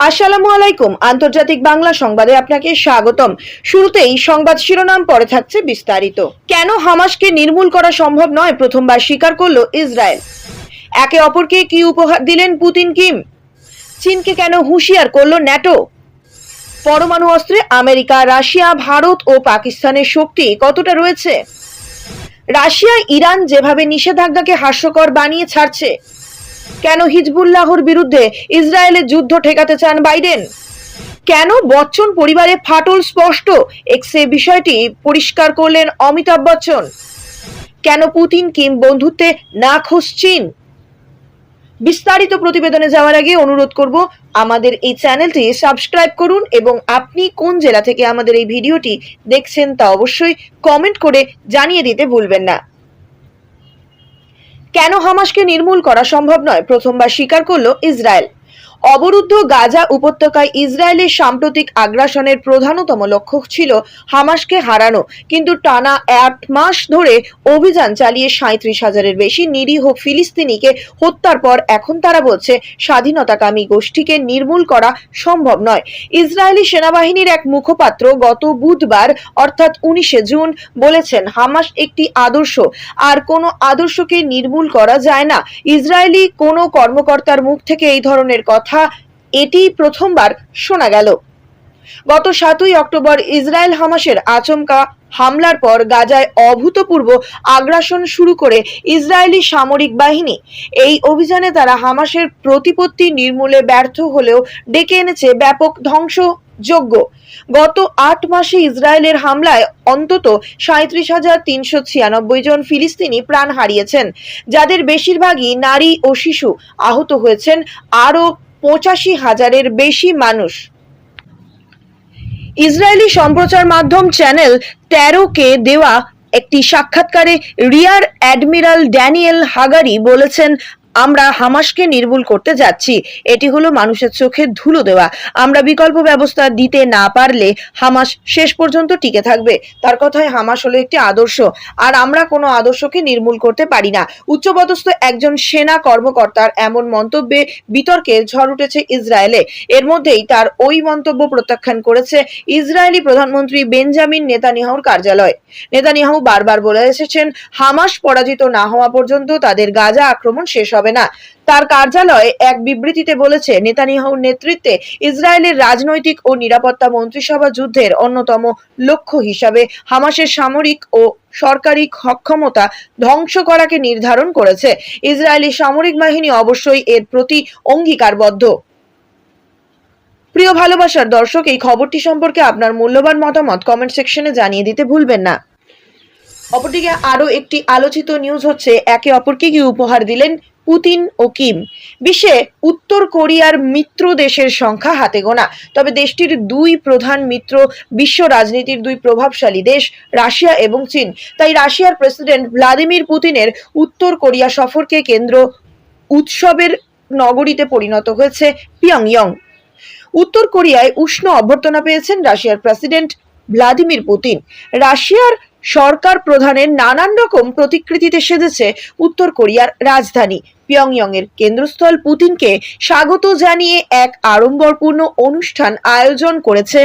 আসসালামু আলাইকুম। আন্তর্জাতিক বাংলা সংবাদে আপনাকে স্বাগতম। শুরুতেই সংবাদ শিরোনাম পরে থাকছে বিস্তারিত। কেন হামাসকে নির্মূল করা সম্ভব নয় প্রথমবার স্বীকার করল ইসরায়েল? একে অপরকে কি উপহার দিলেন পুতিন কিম? চীনকে কেন হুঁশিয়ার করল ন্যাটো? পরমাণু অস্ত্রে আমেরিকা, রাশিয়া, ভারত ও পাকিস্তানের শক্তি কতটা রয়েছে? রাশিয়া, ইরান যেভাবে নিষেধাজ্ঞাকে হাস্যকর বানিয়ে ছাড়ছে কেন হিজবুল্লাহর বিরুদ্ধে ইসরায়েলের যুদ্ধ ঠেকাতে চান বাইডেন? কেন বচ্চন পরিবারে ফাটল স্পষ্ট? এক্সে বিষয়টি পরিষ্কার করলেন অমিতাভ বচ্চন। কেন পুতিন কিম বন্ধুত্বে না খোঁজ চীন? বিস্তারিত প্রতিবেদনে যাওয়ার আগে অনুরোধ করব, আমাদের এই চ্যানেলটি সাবস্ক্রাইব করুন এবং আপনি কোন জেলা থেকে আমাদের এই ভিডিওটি দেখছেন তা অবশ্যই কমেন্ট করে জানিয়ে দিতে ভুলবেন না। কেন হামাসকে নির্মূল করা সম্ভব নয়? প্রথমবার স্বীকার করল ইসরায়েল। অবরুদ্ধ গাজা উপত্যকায় ইসরায়েলের সাম্প্রতিক আগ্রাসনের প্রধানতম লক্ষ্য ছিল হামাসকে হারানো। কিন্তু টানা এক মাস ধরে অভিযান চালিয়ে সাঁত্রিশ হাজারের বেশি নিরীহ ফিলিস্তিনিকে হত্যার পর এখন তারা বলছে স্বাধীনতাকামী গোষ্ঠীকে নির্মূল করা সম্ভব নয়। ইসরায়েলি সেনাবাহিনীর এক মুখপাত্র গত বুধবার, অর্থাৎ উনিশে জুন, বলেছেন হামাস একটি আদর্শ। আর কোনো আদর্শকে নির্মূল করা যায় না। ইসরায়েলি কোনো কর্মকর্তার মুখ থেকে এই ধরনের কথা এটি প্রথমবার শোনা গেল। গত সাতই অক্টোবর ইসরায়েল হামাসের আচমকা হামলার পর গাজায় অভূতপূর্ব আগ্রাসন শুরু করে ইসরায়েলি সামরিক বাহিনী। এই অভিযানে তারা হামাসের প্রতিপত্তি নির্মূলে ব্যর্থ হলেও ডেকে এনেছে ব্যাপক ধ্বংসযজ্ঞ। গত আট মাসে ইসরায়েলের হামলায় অন্তত সাঁত্রিশ হাজার তিনশো ছিয়ানব্বই জন ফিলিস্তিনি প্রাণ হারিয়েছেন, যাদের বেশিরভাগই নারী ও শিশু আহত হয়েছেন। আরও পঁচাশি হাজারের বেশি মানুষ। ইসরায়েলি সম্প্রচার মাধ্যম চ্যানেল তেরোকে দেওয়া একটি সাক্ষাৎকারে রিয়ার অ্যাডমিরাল ড্যানিয়েল হাগারি বলেছেন আমরা হামাসকে নির্মূল করতে যাচ্ছি। এটি হলো মানুষের চোখে ধুলো দেওয়া। আমরা বিকল্প ব্যবস্থা দিতে না পারলে হামাস শেষ পর্যন্ত টিকে থাকবে। তার কথায় হামাস হলো একটি আদর্শ। আর আমরা কোনো আদর্শকে নির্মূল করতে পারি না। উচ্চপদস্থ একজন সেনা কর্মকর্তার এমন মন্তব্যে বিতর্কের ঝড় উঠেছে ইসরায়েলে। এর মধ্যেই তার ওই মন্তব্য প্রত্যাখ্যান করেছে ইসরায়েলি প্রধানমন্ত্রী বেঞ্জামিন নেতানিয়াহুর কার্যালয়। নেতানিয়াহু বারবার বলে এসেছেন, হামাস পরাজিত না হওয়া পর্যন্ত তাদের গাজা আক্রমণ শেষ হবে। না। তার কার্যালয় এক বিবৃতিতে বলেছে, নেতানিয়াহুর নেতৃত্বে ইসরায়েলের রাজনৈতিক ও নিরাপত্তা মন্ত্রিসভা যুদ্ধের অন্যতম লক্ষ্য হিসাবে হামাসের সামরিক ও সরকারি সক্ষমতা ধ্বংস করাকে নির্ধারণ করেছে। ইসরায়েলি সামরিক বাহিনী অবশ্যই এর প্রতি অঙ্গীকারবদ্ধ। প্রিয় ভালোবাসার দর্শক, এই খবরটি সম্পর্কে আপনার মূল্যবান মতামত কমেন্ট সেকশনে জানিয়ে দিতে ভুলবেন না। অপরদিকে আরও একটি আলোচিত নিউজ হচ্ছে, একে অপরকে কি উপহার দিলেন পুতিন ও কিম। বিশ্বে উত্তর কোরিয়ার মিত্র দেশের সংখ্যা হাতে গোনা। তবে দেশটির দুই প্রধান মিত্র বিশ্ব রাজনীতির দুই প্রভাবশালী দেশ, রাশিয়া এবং চীন। তাই রাশিয়ার প্রেসিডেন্ট ভ্লাদিমির পুতিনের উত্তর কোরিয়া সফরকে কেন্দ্র উৎসবের নগরীতে পরিণত হয়েছে পিয়ংইয়ং। উত্তর কোরিয়ায় উষ্ণ অভ্যর্থনা পেয়েছেন রাশিয়ার প্রেসিডেন্ট ভ্লাদিমির পুতিন। রাশিয়ার সরকার প্রধানের নানান রকম প্রতিকৃতিতে সেজেছে উত্তর কোরিয়ার রাজধানী পিয়ংইয়ং এর কেন্দ্রস্থল পুতিনকে স্বাগত জানিয়ে এক আড়ম্বরপূর্ণ অনুষ্ঠান আয়োজন করেছে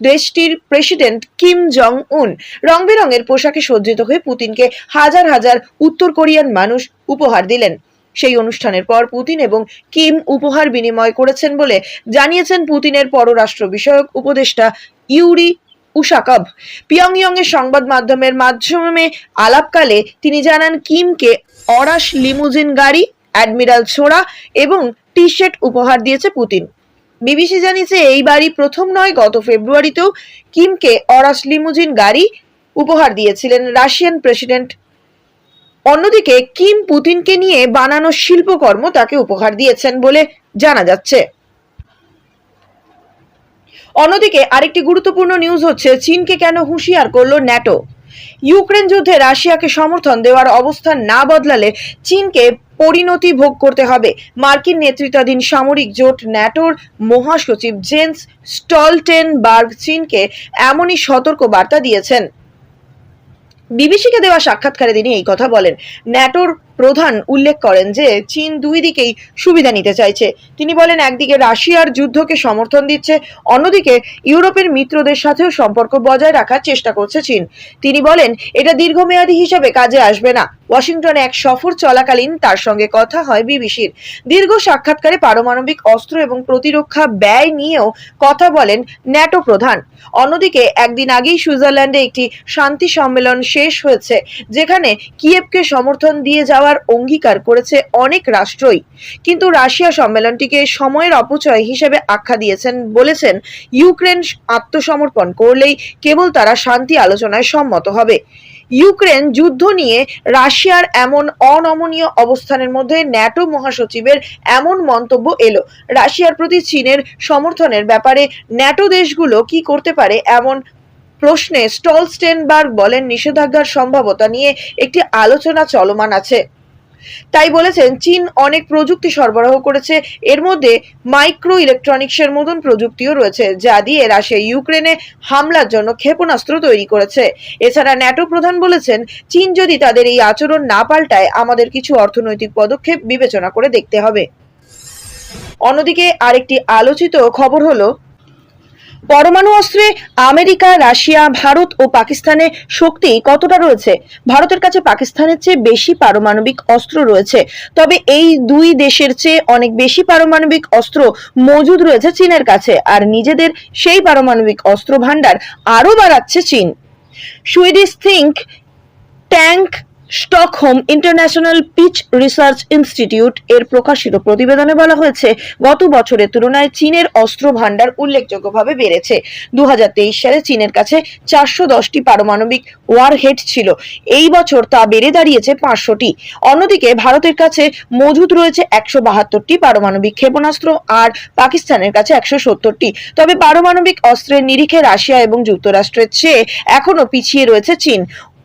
দেশটির প্রেসিডেন্ট কিম জং উন রং বেরঙের পোশাকে সজ্জিত হয়ে পুতিনকে হাজার হাজার উত্তর কোরিয়ান মানুষ উপহার দিলেন। সেই অনুষ্ঠানের পর পুতিন এবং কিম উপহার বিনিময় করেছেন বলে জানিয়েছেন পুতিনের পররাষ্ট্র বিষয়ক উপদেষ্টা ইউরি উশাকভ পিয়ংইয়ং এর সংবাদ মাধ্যমের মাধ্যমে আলাপকালে তিনি জানান কিমকে অরাস লিমুজিন গাড়ি, অ্যাডমিরাল ছোড়া এবং টি শার্ট উপহার দিয়েছে পুতিন। বিবিসি জানিয়েছে এই বাড়ি প্রথম নয়, গত ফেব্রুয়ারিতেও কিমকে অরাস লিমুজিন গাড়ি উপহার দিয়েছিলেন রাশিয়ান প্রেসিডেন্ট। অন্যদিকে কিম পুতিনকে নিয়ে বানানো শিল্পকর্ম তাকে উপহার দিয়েছেন বলে জানা যাচ্ছে। অন্যদিকে আরেকটি গুরুত্বপূর্ণ নিউজ হচ্ছে, চীনকে কেন হুঁশিয়ার করল ন্যাটো? ইউক্রেন যুদ্ধে রাশিয়াকে সমর্থন দেওয়ার অবস্থান না বদলালে চীনকে পরিণতি ভোগ করতে হবে। মার্কিন নেতৃত্বাধীন সামরিক জোট ন্যাটোর মহাসচিব জেন্স স্টলটেনবার্গ চীনকে এমনই সতর্ক বার্তা দিয়েছেন। বিবিসিকে দেওয়া সাক্ষাৎকারে তিনি এই কথা বলেন, ন্যাটোর প্রধান উল্লেখ করেন যে, চীন দুই দিকেই সুবিধা নিতে চাইছে। তিনি বলেন, একদিকে রাশিয়ার যুদ্ধকে সমর্থন দিচ্ছে, অন্যদিকে ইউরোপের মিত্রদের সাথেও সম্পর্ক বজায় রাখার চেষ্টা করছে চীন। তিনি বলেন, এটা দীর্ঘমেয়াদী হিসাবে কাজে আসবে না। ওয়াশিংটনে এক সফর চলাকালীন তার সঙ্গে কথা হয় বিবিসির। দীর্ঘ সাক্ষাৎকারে পারমাণবিক অস্ত্র এবং প্রতিরক্ষা ব্যয় নিয়েও কথা বলেন ন্যাটো প্রধান। অন্যদিকে, একদিন আগেই সুইজারল্যান্ডে একটি শান্তি সম্মেলন শেষ হয়েছে, যেখানে কিয়েভকে সমর্থন দিয়ে যাওয়ার অঙ্গীকার করেছে অনেক রাষ্ট্রই। কিন্তু রাশিয়া সম্মেলনটিকে সময়ের অপচয় হিসেবে আখ্যা দিয়েছেন, বলেছেন, ইউক্রেন আত্মসমর্পণ করলেই কেবল তারা শান্তি আলোচনায় সম্মত হবে। ইউক্রেন যুদ্ধ নিয়ে রাশিয়ার এমন অনমনীয় অবস্থানের মধ্যে ন্যাটো মহাসচিবের এমন মন্তব্য এলো। রাশিয়ার প্রতি চীনের সমর্থনের ব্যাপারে ন্যাটো দেশগুলো কি করতে পারে এমন প্রশ্নে স্টলস্টেনবার্গ বলেন নিষেধাজ্ঞার সম্ভাবতা নিয়ে একটি আলোচনা চলমান আছে। তাই বলেছেন, চীন অনেক প্রযুক্তি সরবরাহ করেছে, এর মধ্যে মাইক্রো ইলেকট্রনিক্সের মতন প্রযুক্তিও রয়েছে, যা দিয়ে রাশিয়া ইউক্রেনে হামলার জন্য ক্ষেপণাস্ত্র তৈরি করেছে। এছাড়া ন্যাটো প্রধান বলেছেন, চীন যদি তাদের এই আচরণ না পাল্টায়, আমাদের কিছু অর্থনৈতিক পদক্ষেপ বিবেচনা করে দেখতে হবে। অন্যদিকে আরেকটি আলোচিত খবর হলো পরমাণু অস্ত্রে আমেরিকা, রাশিয়া, ভারত ও পাকিস্তানের শক্তি কতটা রয়েছে? ভারতের কাছে পাকিস্তানের চেয়ে বেশি পারমাণবিক অস্ত্র রয়েছে। তবে এই দুই দেশের চেয়ে অনেক বেশি পারমাণবিক অস্ত্র মজুদ রয়েছে চীনের কাছে, আর নিজেদের সেই পারমাণবিক অস্ত্র ভাণ্ডার আরও বাড়াচ্ছে চীন। Swedish think tank Stockholm International peace research institute এর প্রকাশিত প্রতিবেদনে বলা হয়েছে, গত বছরের তুলনায় চীনের অস্ত্র ভাণ্ডার উল্লেখযোগ্যভাবে বেড়েছে। দু হাজার তেইশ সালে চীনের কাছে চারশো দশটি পারমাণবিক ওয়ারহেড ছিল। এই বছর তা বেড়ে দাঁড়িয়েছে পাঁচশোটি। অন্যদিকে ভারতের কাছে মজুদ রয়েছে একশো বাহাত্তরটি পারমাণবিক ক্ষেপণাস্ত্র আর পাকিস্তানের কাছে একশো সত্তরটি। তবে পারমাণবিক অস্ত্রের নিরিখে রাশিয়া এবং যুক্তরাষ্ট্রের চেয়ে এখনও পিছিয়ে রয়েছে চীন।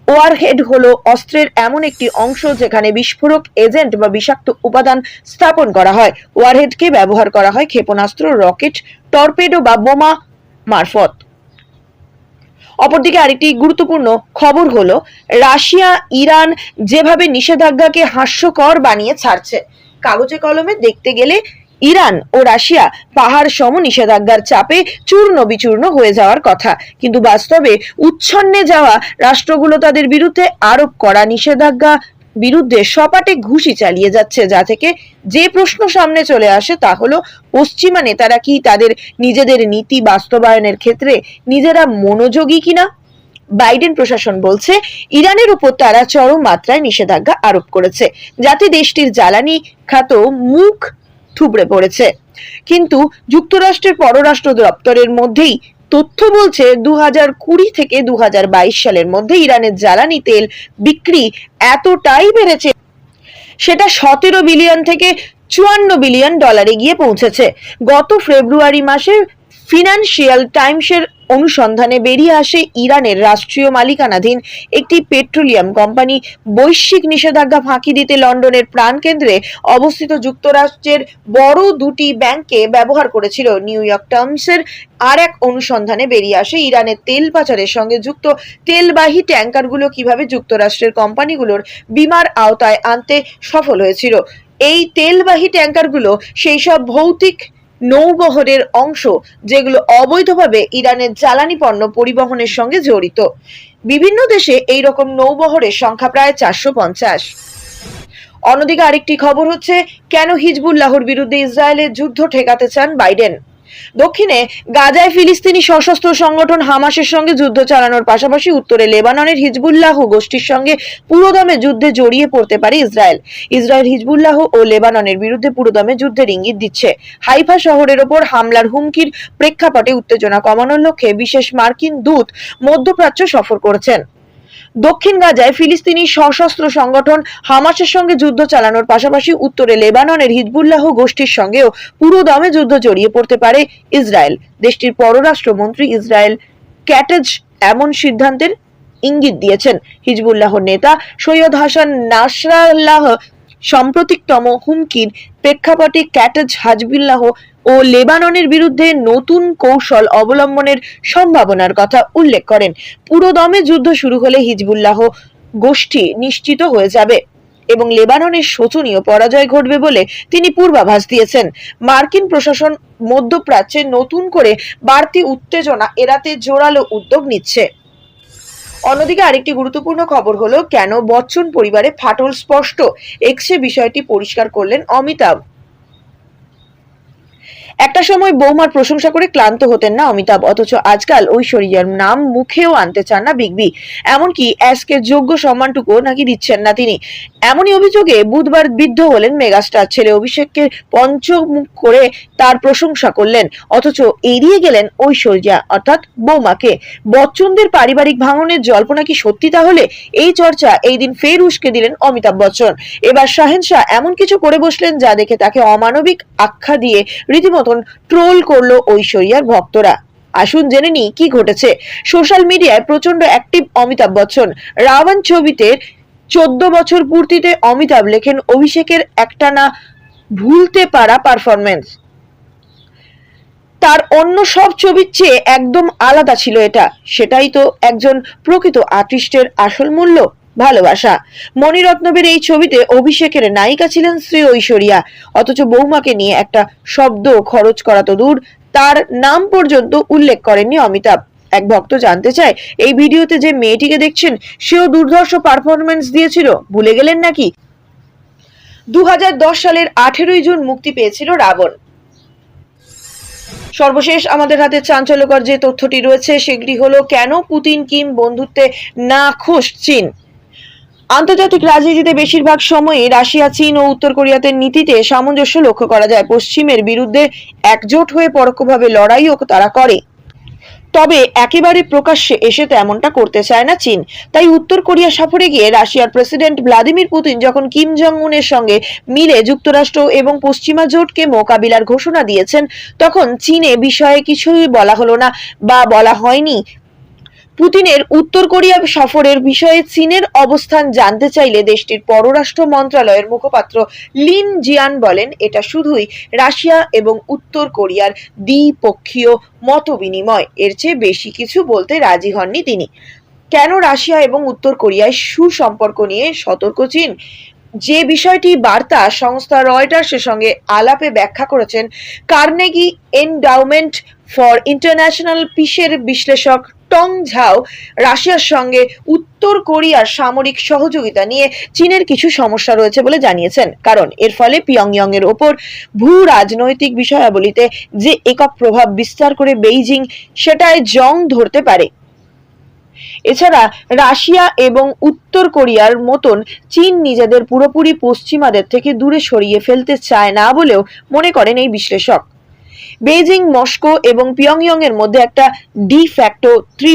ওয়ারহেড হলো অস্ত্রের এমন একটি অংশ যেখানে বিস্ফোরক এজেন্ট বা বিষাক্ত উপাদান স্থাপন করা হয়। ওয়ারহেডকে ব্যবহার করা হয় ক্ষেপণাস্ত্র, রকেট, টর্পেডো বা বোমা মারফত। অপরদিকে আরেকটি গুরুত্বপূর্ণ খবর হলো, রাশিয়া, ইরান যেভাবে নিষেধাজ্ঞাকে হাস্যকর বানিয়ে ছাড়ছে। কাগজে কলমে দেখতে গেলে ইরান ও রাশিয়া পাহাড় সম নিষেধাজ্ঞার চাপে চূর্ণ বিচূর্ণ হয়ে যাওয়ার কথা। কিন্তু বাস্তবে উচ্ছন্নে যাওয়া রাষ্ট্রগুলো তাদের বিরুদ্ধে আরোপ করা নিষেধাজ্ঞা বিরুদ্ধে সপাটে ঘুষি চালিয়ে যাচ্ছে, যা থেকে যে প্রশ্ন সামনে চলে আসে তা হলো, পশ্চিমা নেতারা কি তাদের নিজেদের নীতি বাস্তবায়নের ক্ষেত্রে নিজেরা মনোযোগী কিনা? বাইডেন প্রশাসন বলছে, ইরানের উপর তারা চরম মাত্রায় নিষেধাজ্ঞা আরোপ করেছে। যাতে দেশটির জ্বালানি খাত মুখ থুবড়ে পড়েছে। কিন্তু যুক্তরাষ্ট্রের পররাষ্ট্র দপ্তরের মধ্যেই তথ্য বলছে দু কুড়ি থেকে দুহাজার বাইশ সালের মধ্যে ইরানের জ্বালানি তেল বিক্রি এতটাই বেড়েছে, সেটা সতেরো বিলিয়ন থেকে চুয়ান্ন বিলিয়ন ডলারে গিয়ে পৌঁছেছে। গত ফেব্রুয়ারি মাসে ফিনান্সিয়াল টাইমসের অনুসন্ধানে বেরিয়ে আসে ইরানের রাষ্ট্রীয় মালিকানাধীন একটি পেট্রোলিয়াম কোম্পানি। বৈশ্বিক নিষেধাজ্ঞা ফাঁকি দিতে লন্ডনের প্রাণকেন্দ্রে অবস্থিত যুক্তরাষ্ট্রের বড় দুটি ব্যাংকে ব্যবহার করেছিল নিউ ইয়র্ক টাইমসের। আর এক অনুসন্ধানে বেরিয়ে আসে ইরানের তেল পাচারের সঙ্গে যুক্ত। তেলবাহী ট্যাঙ্কারগুলো কীভাবে যুক্তরাষ্ট্রের কোম্পানিগুলোর বিমার আওতায় আনতে সফল হয়েছিল? এই তেলবাহী ট্যাঙ্কারগুলো সেই সব ভৌতিক নৌবহরের অংশ, যেগুলো অবৈধভাবে ইরানের জ্বালানি পণ্য পরিবহনের সঙ্গে জড়িত। বিভিন্ন দেশে এই রকম নৌবহরের সংখ্যা প্রায় চারশো পঞ্চাশ। অন্যদিকে আরেকটি খবর হচ্ছে, কেন হিজবুল্লাহর বিরুদ্ধে ইসরায়েলের যুদ্ধ ঠেকাতে চান বাইডেন? দক্ষিণে গাজায় ফিলিস্তিনি সশস্ত্র সংগঠন হামাসের সঙ্গে যুদ্ধ চালানোর পাশাপাশি উত্তরে লেবাননের হিজবুল্লাহ গোষ্ঠীর সঙ্গে পুরোদমে যুদ্ধে জড়িয়ে পড়তে পারে ইসরায়েল। ইসরায়েল হিজবুল্লাহ ও লেবাননের বিরুদ্ধে পুরোদমে যুদ্ধের ইঙ্গিত দিচ্ছে। হাইফা শহরের ওপর হামলার হুমকির প্রেক্ষাপটে উত্তেজনা কমানোর লক্ষ্যে বিশেষ মার্কিন দূত মধ্যপ্রাচ্য সফর করেছেন। দক্ষিণ গাজায় ফিলিস্তিনি সশস্ত্র সংগঠন হামাসের সঙ্গে যুদ্ধ চালানোর পাশাপাশি উত্তরে লেবাননের হিজবুল্লাহ গোষ্ঠীর সঙ্গেও পুরো দমে যুদ্ধ জড়িয়ে পড়তে পারে ইসরায়েল। দেশটির পররাষ্ট্রমন্ত্রী ইসরায়েল ক্যাটেজ এমন সিদ্ধান্তের ইঙ্গিত দিয়েছেন। হিজবুল্লাহর নেতা সৈয়দ হাসান নাসরাল্লাহ সাম্প্রতিকতম হুমকির প্রেক্ষাপটে ক্যাটেজ হাজবুল্লাহ ও লেবাননের বিরুদ্ধে নতুন কৌশল অবলম্বনের সম্ভাবনার কথা উল্লেখ করেন। পুরোদমে যুদ্ধ শুরু হলে হিজবুল্লাহ গোষ্ঠী নিশ্চিত হয়ে যাবে এবং লেবাননের শোচনীয় পরাজয় ঘটবে বলে তিনি পূর্বাভাস দিয়েছেন। মার্কিন প্রশাসন মধ্যপ্রাচ্যে নতুন করে বাড়তি উত্তেজনা এড়াতে জোরালো উদ্যোগ নিচ্ছে। অন্যদিকে আরেকটি গুরুত্বপূর্ণ খবর হলো, কেন বচ্চন পরিবারে ফাটল স্পষ্ট? এক্সে বিষয়টি পরিষ্কার করলেন অমিতাভ। একটা সময় বৌমার প্রশংসা করে ক্লান্ত হতেন না অমিতাভ, অথচ আজকাল ঐশ্বরিয়ার নাম মুখেও আনতে চান না বিগ বি। এমনকি অ্যাসকে যোগ্য সম্মানটুকুও নাকি দিচ্ছেন না তিনি। এমনই অভিযোগে বুধবার বিদ্ধ হলেন মেগাস্টার। ছেলে অভিষেককে পঞ্চমুখ করে তার প্রশংসা করলেন, অথচ এড়িয়ে গেলেন ঐশ্বর্যা, অর্থাৎ বৌমাকে। বচ্চনদের পারিবারিক ভাঙনের জল্পনা কি সত্যি তাহলে? এই চর্চা এই দিন ফের উস্কে দিলেন অমিতাভ বচ্চন। এবার শাহেনশাহ এমন কিছু করে বসলেন যা দেখে তাকে অমানবিক আখ্যা দিয়ে রীতিমতন ট্রোল করল ঐশ্বরিয়ার ভক্তরা। আসুন জেনে নি কি ঘটেছে। সোশ্যাল মিডিয়ায় প্রচণ্ড অ্যাক্টিভ অমিতাভ বচ্চন। রাবণ ছবিতে চোদ্দ বছর পূর্তিতে অমিতাভ লেখেন অভিষেকের একটানা ভুলতে পারা পারফরমেন্স তার অন্য সব ছবির চেয়ে একদম আলাদা ছিল এটা। সেটাই তো একজন প্রকৃত আর্টিস্টের আসল মূল্য, ভালোবাসা। মণিরত্নবের এই ছবিতে অভিষেকের নায়িকা ছিলেন শ্রী ঐশ্বরিয়া। অথচ বৌমাকে নিয়ে একটা শব্দ খরচ করা তো দূর। তার নাম পর্যন্ত উল্লেখ করেননি অমিতাভ। এক ভক্ত জানতে চায়, এই ভিডিওতে যে মেয়েটিকে দেখছেন, সেও দুর্ধর্ষ পারফরমেন্স দিয়েছিল। ভুলে গেলেন নাকি? দু সালের আঠেরোই জুন মুক্তি পেয়েছিল রাবণ। সর্বশেষ আমাদের হাতে চাঞ্চল্যকর যে তথ্যটি রয়েছে, সেগুলি হলো, কেন পুতিন কিম বন্ধুত্বে না খুশ চীন? আন্তর্জাতিক রাজনীতিতে বেশিরভাগ সময়ই রাশিয়া, চীন ও উত্তর কোরিয়াতে নীতিতে সামঞ্জস্য লক্ষ্য করা যায়। পশ্চিমের বিরুদ্ধে একজোট হয়ে পরোক্ষভাবে লড়াইও তারা করে। তবে একেবারে প্রকাশ্যে এসে তেমনটা করতে চায় না চীন। তাই উত্তর কোরিয়া সফরে গিয়ে রাশিয়ার প্রেসিডেন্ট ভ্লাদিমির পুতিন যখন কিম জং উনের সঙ্গে মিলে যুক্তরাষ্ট্র এবং পশ্চিমা জোটকে মোকাবিলার ঘোষণা দিয়েছেন, তখন চীনে বিষয়ে কিছুই বলা হলো না বা বলা হয়নি। পুতিনের উত্তর কোরিয়া সফরের বিষয়ে চীনের অবস্থান জানতে চাইলে দেশটির পররাষ্ট্র মন্ত্রণালয়ের মুখপাত্র লিন জিয়ান বলেন, এটা শুধুই রাশিয়া এবং উত্তর কোরিয়ার দ্বিপক্ষীয় মতবিনিময়। এর চেয়ে বেশি কিছু বলতে রাজি হননি তিনি। কেন রাশিয়া এবং উত্তর কোরিয়ায় সুসম্পর্ক নিয়ে সতর্ক চীন? যে বিষয়টি বার্তা সংস্থা রয়টার্সের সঙ্গে আলাপে ব্যাখ্যা করেছেন, কার্নেগি এন্ডাউমেন্ট ফর ইন্টারন্যাশনাল পিসের বিশ্লেষক টং ঝাও রাশিয়ার সঙ্গে উত্তর কোরিয়ার সামরিক সহযোগিতা নিয়ে চীনের কিছু সমস্যা রয়েছে বলে জানিয়েছেন। কারণ এর ফলে পিয়ংইয়ং এর ওপর ভূ রাজনৈতিক বিষয়াবলিতে যে একক প্রভাব বিস্তার করে বেইজিং, সেটায় জং ধরতে পারে। এছাড়া রাশিয়া এবং উত্তর কোরিয়ার মতন চীন নিজেদের পুরোপুরি পশ্চিমাদের থেকে দূরে সরিয়ে ফেলতে চায় না বলেও মনে করেন এই বিশ্লেষক। বেইজিং মস্কো এবং পিয়ংইয়ং এর মধ্যে একটা ডি ফ্যাক্টো ত্রি